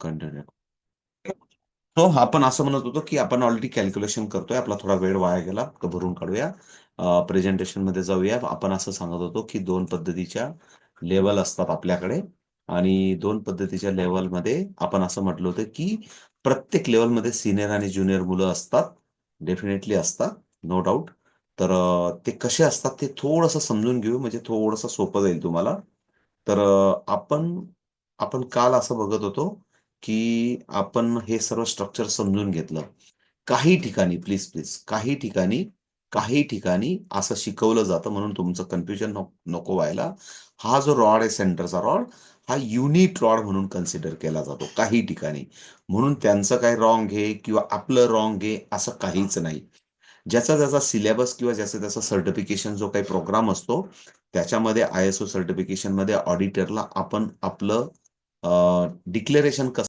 Continue. तो आपण असं म्हणत होतो की आपण ऑलरेडी कॅल्क्युलेशन करतोय आपला थोडा वेळ वाया गेला तो भरून काढूया. प्रेझेंटेशनमध्ये जाऊया. आपण असं सांगत होतो की दोन पद्धतीच्या लेवल असतात आपल्याकडे आणि दोन पद्धतीच्या लेवलमध्ये आपण असं म्हटलं होतं की प्रत्येक लेवलमध्ये सिनियर आणि ज्युनियर मुलं असतात डेफिनेटली असतात नो डाऊट तर ते कसे असतात ते थोडंसं समजून घेऊ म्हणजे थोडंसं सोपं जाईल तुम्हाला. तर आपण आपण काल असं बघत होतो की आपण हे सर्व स्ट्रक्चर समजून घेतलं. काही ठिकाणी प्लीज प्लीज काही ठिकाणी काही ठिकाणी असं शिकवलं जातं म्हणून तुमचं कन्फ्युजन नको व्हायला. हा जो रॉड आहे सेंटरचा रॉड हा युनिट रॉड म्हणून कन्सिडर केला जातो काही ठिकाणी. म्हणून त्यांचं काय रॉंग आहे किंवा आपलं रॉंग आहे असं काहीच नाही. ज्याचा ज्याचा सिलेबस किंवा ज्याचा त्याचा सर्टिफिकेशन जो काही प्रोग्राम असतो त्याच्यामध्ये आय एस ओ सर्टिफिकेशनमध्ये ऑडिटरला आपण आपलं डिक्लेरेशन कसं